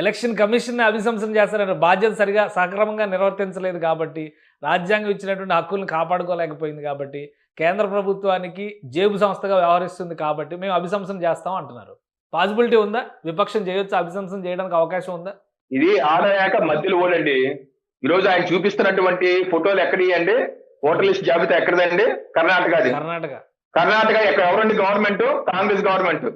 Election commission అభిశంసన చేస్తారని బాధ్యత సరిగా సక్రమంగా నిర్వర్తించలేదు కాబట్టి రాజ్యాంగం ఇచ్చినటువంటి హక్కులను కాపాడుకోలేకపోయింది కాబట్టి కేంద్ర ప్రభుత్వానికి జేబు సంస్థగా వ్యవహరిస్తుంది కాబట్టి మేము అభిశంసన చేస్తాం అంటున్నారు. పాసిబిలిటీ ఉందా? విపక్షం చేయొచ్చు? అభిశంసన చేయడానికి అవకాశం ఉందా? ఇది ఆడాయాక మధ్యలో ఓడండి ఈ రోజు ఆయన చూపిస్తున్నటువంటి ఫోటోలు ఎక్కడి అండి ఓటర్ లిస్ట్ జాబితా ఎక్కడదండి? కర్ణాటకది. కర్ణాటక. కర్ణాటక ఎక్కడ? ఎవరండి గవర్నమెంట్? కాంగ్రెస్ గవర్నమెంట్.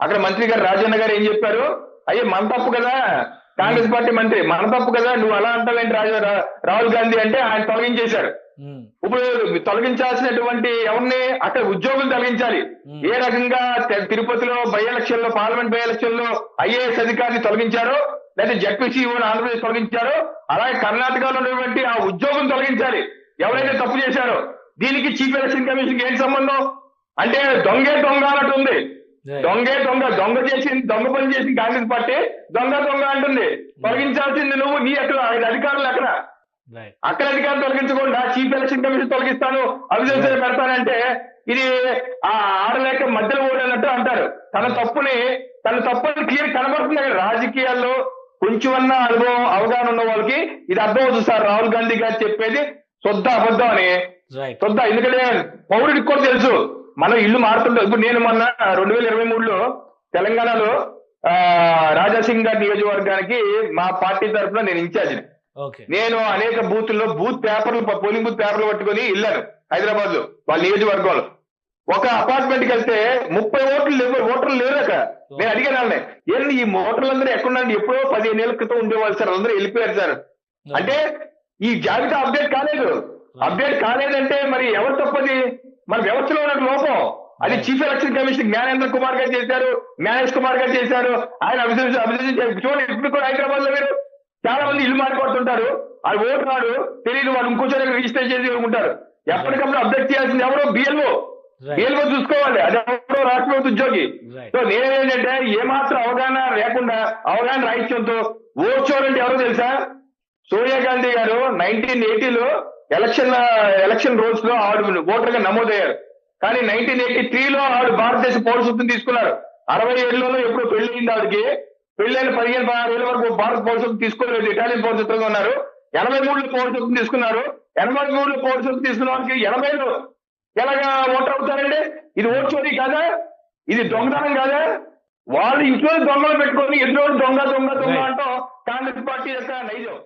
అక్కడ మంత్రి గారు రాజన్న గారు ఏం చెప్పారు? అయ్యే మన తప్పు కదా? కాంగ్రెస్ పార్టీ మంత్రి. మన తప్పు కదా? నువ్వు అలా అంటావేంటి రాజ? రాహుల్ గాంధీ అంటే ఆయన తొలగించేశారు. ఇప్పుడు తొలగించాల్సినటువంటి ఎవరిని అక్కడ ఉద్యోగులు తొలగించాలి. ఏ రకంగా తిరుపతిలో బై ఎలక్షన్లో పార్లమెంట్ బై ఎలక్షన్లో ఐఏఎస్ అధికారిని తొలగించారో లేదా జడ్పీసీ ఆంధ్రప్రదేశ్ తొలగించారో అలాగే కర్ణాటకలో ఉన్నటువంటి ఆ ఉద్యోగులు తొలగించాలి. ఎవరైతే తప్పు చేశారో దీనికి చీఫ్ ఎలక్షన్ కమిషన్ ఏంటి సంబంధం? అంటే దొంగే దొంగ అన్నట్టు ఉంది. దొంగే దొంగ దొంగ చేసింది దొంగ పని చేసింది కాంగ్రెస్ పార్టీ దొంగ దొంగ అంటుంది. తొలగించాల్సింది నువ్వు నీ ఆయన అధికారులు ఎక్కడ రైట్ అక్కడ అధికారులు తొలగించకుండా చీఫ్ ఎలక్షన్ కమిషన్ తొలగిస్తాను అభిశంసన పెడతానంటే ఇది ఆ ఆడలేక మధ్యలో ఓడనట్టు అంటారు. తన తప్పుని తన తప్పుని క్లియర్ కనబడుతుంది అక్కడ రాజకీయాల్లో కొంచెమన్నా అనుభవం అవగాహన ఉన్న వాళ్ళకి ఇది అర్థం అవుతుంది సార్. రాహుల్ గాంధీ గారు చెప్పేది శుద్ధ అబద్ధం అని. శుద్ధ ఎందుకంటే పౌరుడికి కూడా తెలుసు. మనం ఇల్లు మారుతుంటాం ఇప్పుడు నేను మొన్న రెండు వేల ఇరవై మూడులో తెలంగాణలో ఆ, రాజాసింగ్ గారి నియోజకవర్గానికి మా పార్టీ తరఫున నేను ఇన్ఛార్జిని. ఓకే. నేను అనేక బూతుల్లో బూత్ పేపర్లు పోలింగ్ బూత్ పేపర్లు పట్టుకొని వెళ్ళాను హైదరాబాద్లో వాళ్ళ నియోజకవర్గంలో. ఒక అపార్ట్మెంట్కి వెళ్తే ముప్పై ఓట్లు లేవు ఓటర్లు లేరు అక్కడ. నేను అడిగాను వాళ్ళని ఏంటి ఈ ఓటర్లందరూ ఎక్కడున్నారండి? ఎప్పుడో పదిహేను ఏళ్ళ క్రితం ఉండేవాళ్ళు సార్ అందరూ వెళ్ళిపోయారు సార్. అంటే ఈ జాబితా అప్డేట్ కాలేదు. అప్డేట్ కాలేదంటే మరి ఎవరు తప్పది? మన వ్యవస్థలో ఉన్న లోపం. అది chief election commission Gnanendra Kumar garu చేశారు జ్ఞానేష్ కుమార్ గారు చేశారు ఆయన అభివృద్ధి అభివృద్ధి చూడండి ఇప్పుడు కూడా హైదరాబాద్లో మీరు చాలా మంది ఇల్లు మారిపోతుంటారు. అది ఓటు రాడు తెలియదు వాళ్ళు ఇంకో చోట రిజిస్టర్ చేసి ఉంటారు. ఎప్పటికప్పుడు అప్డేట్ చేయాల్సింది ఎవరో బిఎల్ఓ బిఎల్ఓ చూసుకోవాలి అది ఎవరో రాష్ట్ర ప్రభుత్వ ఉద్యోగి సో నేనేంటంటే ఏమాత్రం అవగాహన లేకుండా అవగాహన రాహిత్యంతో ఓట్ చూడండి ఎవరో తెలుసా? సోనియా గాంధీ గారు నైన్టీన్ ఎయిటీలో ఎలక్షన్ ఎలక్షన్ రోజు లో ఆవిడ ఓటర్గా నమోదయ్యారు. కానీ నైన్టీన్ ఎయిటీ త్రీలో ఆవిడ భారతదేశ పౌరసత్వం తీసుకున్నారు. అరవై ఏడులోనూ ఎప్పుడు పెళ్ళి అయింది ఆవిడకి. పెళ్ళైన పదిహేను పదహారు ఏళ్ళ వరకు భారత పౌరసత్వం తీసుకోలేదు. ఇటాలియన్ పౌరసత్వంగా ఉన్నారు. ఎనభై మూడులో పౌరసత్వం తీసుకున్నారు. ఎనభై మూడులో పౌరసత్వం తీసుకున్న వాళ్ళకి ఎనభైలో ఎలాగా ఓటర్ అవుతారండి? ఇది ఓట్ చోరీ కాదా? ఇది దొంగతనం కాదా? వాళ్ళు ఇంట్లో దొంగలు పెట్టుకొని ఎన్నో దొంగ దొంగ దొంగ. అంటాం. కాంగ్రెస్ పార్టీ యొక్క నైజం.